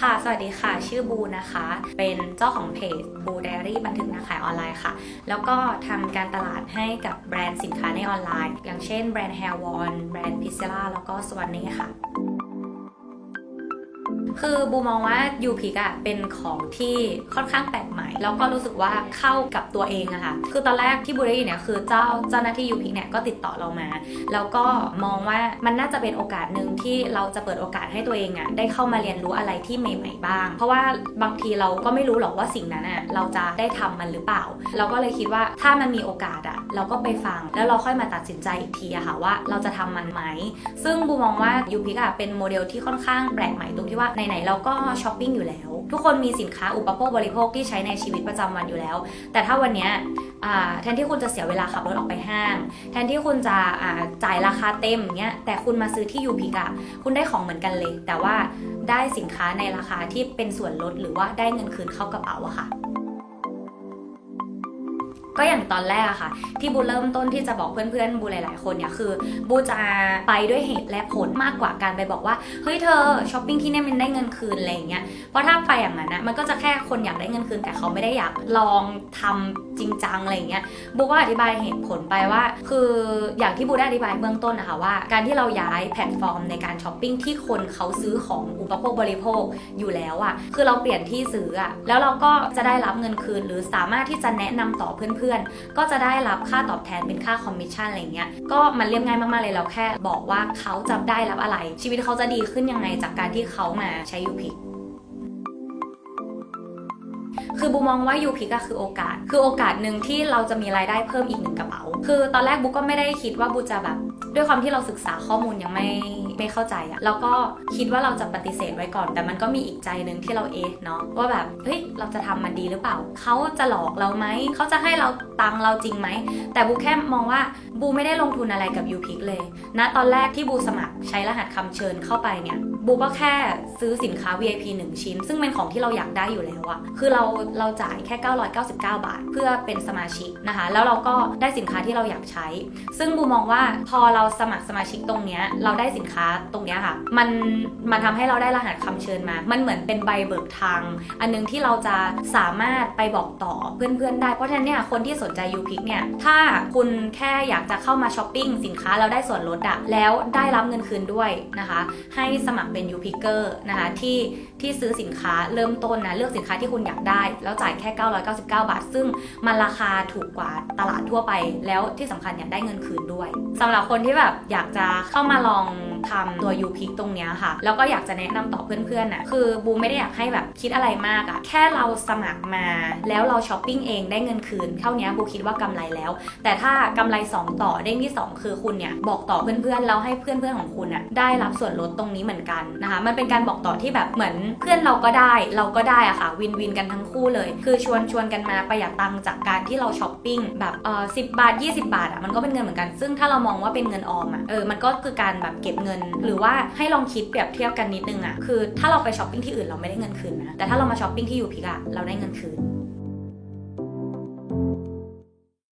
ค่ะ สวัสดีค่ะ ชื่อบูนะคะ เป็นเจ้าของเพจบูไดอารี่บันทึกนักขายออนไลน์ค่ะ แล้วก็ทำการตลาดให้กับแบรนด์สินค้าในออนไลน์ อย่างเช่นแบรนด์แฮร์วอนแบรนด์พิซซ a แล้วก็สวันนี่ค่ะ คือบูมองว่ายูพิกอะเป็นของที่ค่อนข้างแปลกใหม่ แล้วก็รู้สึกว่าเข้ากับตัวเองอะค่ะ คือตอนแรกที่บูได้ยินเนี่ยคือเจ้าเจ้าหน้าที่ยูพิกเนี่ยก็ติดต่อเรามา แล้วก็มองว่ามันน่าจะเป็นโอกาสหนึ่งที่เราจะเปิดโอกาสให้ตัวเองอะได้เข้ามาเรียนรู้อะไรที่ใหม่ ๆ บ้าง เพราะว่าบางทีเราก็ไม่รู้หรอกว่าสิ่งนั้นอะเราจะได้ทำมันหรือเปล่า เราก็เลยคิดว่าถ้ามันมีโอกาสอะเราก็ไปฟัง แล้วเราค่อยมาตัดสินใจอีกทีอะค่ะว่าเราจะทำมันไหม ซึ่งบูมองว่ายูพิกอะเป็นโมเดลที่ค่อนข้างแปลกใหม่ตรงที่ว่าในไหนๆเราก็ช้อปปิ้งอยู่แล้ว ทุกคนมีสินค้าอุปโภคบริโภคที่ใช้ในชีวิตประจำวันอยู่แล้ว แต่ถ้าวันนี้แทนที่คุณจะเสียเวลาขับรถออกไปห้าง แทนที่คุณจะจ่ายราคาเต็มเงี้ยแต่คุณมาซื้อที่ยูพิกอะคุณได้ของเหมือนกันเลย แต่ว่าได้สินค้าในราคาที่เป็นส่วนลดหรือว่าได้เงินคืนเข้ากระเป๋าอะค่ะ ก็อย่างตอนแรกอะค่ะ ที่บูเริ่มต้นที่จะบอกเพื่อนๆบูหลาย ๆ คนเนี่ยคือบูจะไปด้วยเหตุและผลมากกว่าการไปบอกว่าเฮ้ยเธอช้อปปิ้งที่นี่มันได้เงินคืนอะไรอย่างเงี้ยเพราะถ้าไปอย่างนั้นนะมันก็จะแค่คนอยากได้เงินคืน แต่เขาไม่ได้อยากลองทำจริงจังอะไรอย่างเงี้ยบูก็อธิบายเหตุผลไปว่า คืออย่างที่บูได้อธิบายเบื้องต้นนะคะว่า การที่เราย้ายแพลตฟอร์มในการช้อปปิ้งที่คนเขาซื้อของอุปโภคบริโภคอยู่แล้วอะคือเราเปลี่ยนที่ซื้ออะแล้วเราก็จะได้รับเงินคืน หรือสามารถที่จะแนะนำต่อเพื่อนพื่อนๆ ก็จะได้รับค่าตอบแทนเป็นค่าคอมมิชชั่นอะไรเงี้ย ก็มันเรียบง่ายมากๆเลยเราแค่บอกว่าเขาจะได้รับอะไร ชีวิตเขาจะดีขึ้นยังไงจากการที่เขามาใช้ยูพิก คือบูมองว่ายูพิกอะคือโอกาส คือโอกาสหนึ่งที่เราจะมีรายได้เพิ่มอีกหนึ่งกระเป๋า คือตอนแรกบูก็ไม่ได้คิดว่าบูจะแบบ ด้วยความที่เราศึกษาข้อมูลยังไม่ไม่เข้าใจอะแล้วก็คิดว่าเราจะปฏิเสธไว้ก่อน แต่มันก็มีอีกใจหนึ่งที่เราเอะเนาะว่าแบบเฮ้ยเราจะทำมันดีหรือเปล่าเขาจะหลอกเราไหมเขาจะให้เราตังเราจริงไหมแต่บูแค่มองว่าบูไม่ได้ลงทุนอะไรกับยูพิกเลยนะตอนแรกที่บูสมัครใช้รหัสคำเชิญเข้าไปเนี่ย บูก็แค่ซื้อสินค้า VIP 1 ชิ้น ซึ่งเป็นของที่เราอยากได้อยู่แล้วอะคือเราเราจ่ายแค่ 999 บาท เพื่อเป็นสมาชิกนะคะ แล้วเราก็ได้สินค้าที่เราอยากใช้ ซึ่งบูมองว่าพอเราสมัครสมาชิกตรงเนี้ยเราได้สินค้าตรงเนี้ยค่ะ มันมันทำให้เราได้รหัสคำเชิญมา มันเหมือนเป็นใบเบิกทาง อันนึงที่เราจะสามารถไปบอกต่อเพื่อนๆได้ เพราะฉะนั้นเนี่ยคนที่สนใจยูพิกเนี่ย ถ้าคุณแค่อยากจะเข้ามาช้อปปิ้งสินค้าแล้วได้ส่วนลดอะแล้วได้รับเงินคืนด้วยนะคะ ให้สมัครเป็นยูพิเกอร์นะคะที่ที่ซื้อสินค้าเริ่มต้นนะเลือกสินค้าที่คุณอยากได้ แล้วจ่ายแค่ 999 บาท ซึ่งมันราคาถูกกว่าตลาดทั่วไป แล้วที่สำคัญเนี่ยได้เงินคืนด้วยสำหรับคนที่แบบอยากจะเข้ามาลอง ทำตัวยูพิกตรงเนี้ยค่ะ แล้วก็อยากจะแนะนำต่อเพื่อนๆน่ะคือบูไม่ได้อยากให้แบบคิดอะไรมากอะแค่เราสมัครมา แล้วเราช้อปปิ้งเองได้เงินคืนเท่านี้บูคิดว่ากำไรแล้ว แต่ถ้ากำไร 2 ต่อเด้งที่ 2 คือคุณเนี่ยบอกต่อเพื่อนๆแล้วให้เพื่อนๆของคุณอะได้รับส่วนลดตรงนี้เหมือนกันนะคะมันเป็นการบอกต่อที่แบบเหมือนเพื่อนเราก็ได้เราก็ได้อะค่ะวินวินกันทั้งคู่เลย คือชวนชวนกันมาประหยัดตังค์จากการที่เราช้อปปิ้งแบบเออสิบาท 20 บาทอะมันก็เป็นเงินเหมือนกัน ซึ่งถ้าเรามองว่าเป็นเงินออมอะเออมันก็คือการแบบเก็บเงิน หรือว่าให้ลองคิดเปรียบเทียบกันนิดนึงอะคือถ้าเราไปช้อปปิ้งที่อื่นเราไม่ได้เงินคืนนะแต่ถ้าเรามาช้อปปิ้งที่ยูพิกอะเราได้เงินคืน